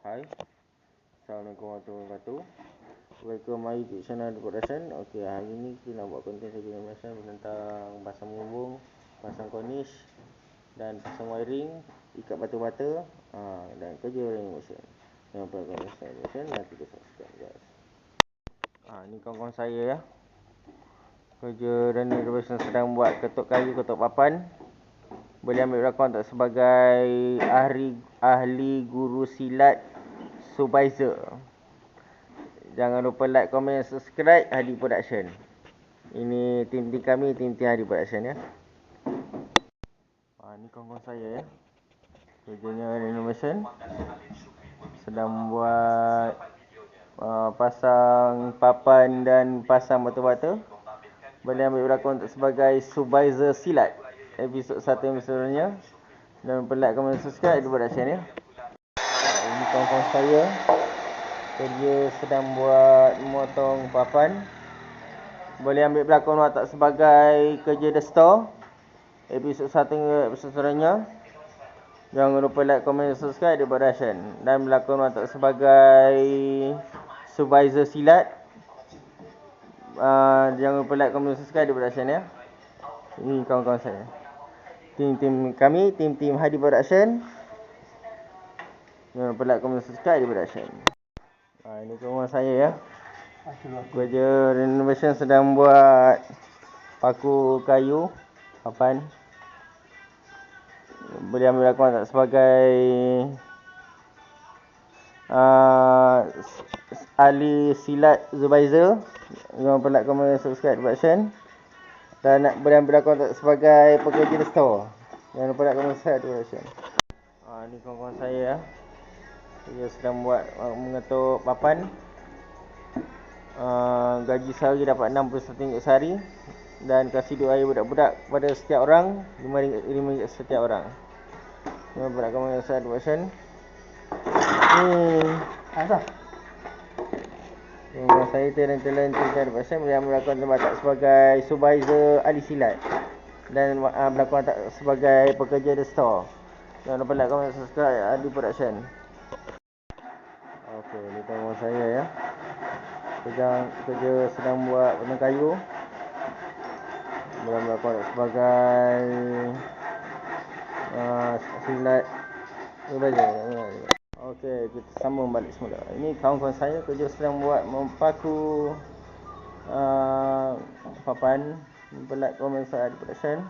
Hai. Assalamualaikum warahmatullahi wabarakatuh. Welcome my YouTube channel The Production Ok hari ni kita nak buat konten saya animation tentang pasang menyambung Pasang cornish Dan pasang wiring Ikat batu-bata ha, Dan kerja animation Yang pertama animation Nanti kita subscribe guys. Ha, Ni kawan-kawan saya ya. Kerja dan animation sedang buat ketuk kayu, ketuk papan boleh ambil belakang untuk sebagai ahli ahli guru silat supervisor. Jangan lupa like, komen, subscribe Hadi Production. Ini tim-tim kami, tim-tim Hadi Production ya. Ha, ni kawan-kawan saya ya. Kerjanya renovation. Sedang buat uh, pasang papan dan pasang batu-batu. Boleh ambil belakang untuk sebagai supervisor silat episod satu yang sebelumnya dan like, komen, subscribe di production ya. Ini kawan-kawan saya kerja sedang buat memotong papan. Boleh ambil belakang watak sebagai kerja the store. Episod satu episod seterusnya. Jangan lupa like, komen, subscribe di production dan berlakon watak sebagai supervisor silat. Uh, jangan lupa like, komen, subscribe di production ya. Ini kawan-kawan saya tim-tim kami, tim-tim Hadi Production. Jangan lupa like, komen, subscribe di Production. Ha, ini rumah saya ya. Kerja renovation sedang buat paku kayu, papan. Boleh ambil aku tak sebagai uh, ahli silat Zubaizer. Jangan lupa like, komen, subscribe di Production dan nak boleh ambil sebagai pekerja di store. Jangan lupa nak komen saya tu Rashid. Ha, ni kawan-kawan saya ya. Dia sedang buat uh, mengetuk papan. Uh, gaji sehari dapat RM61 sehari dan kasih duit air budak-budak kepada setiap orang RM5 setiap orang. Jangan lupa nak komen saya tu Rashid. Hmm. Asal? Saya talent-talent tingkat pasal yang berlakon sebagai supervisor ahli silat dan uh, berlakon tak sebagai pekerja di store. Jangan lupa like, comment, subscribe Adi Production. Okey, ni tengok saya ya. Kerja kerja sedang buat benda kayu. Dalam berlakon sebagai uh, silat. Baca. Okey, kita sambung balik semula. Ini kawan-kawan saya kerja sedang buat mempaku uh, papan belat komen saya di production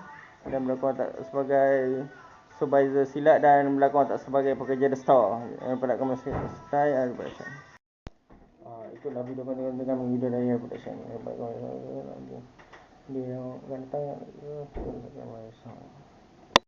dan berlakon tak sebagai supervisor silat dan berlakon tak sebagai pekerja the store. Yang belat komen saya di production. Uh, itulah video dengan dengan video dari production. Dia akan datang.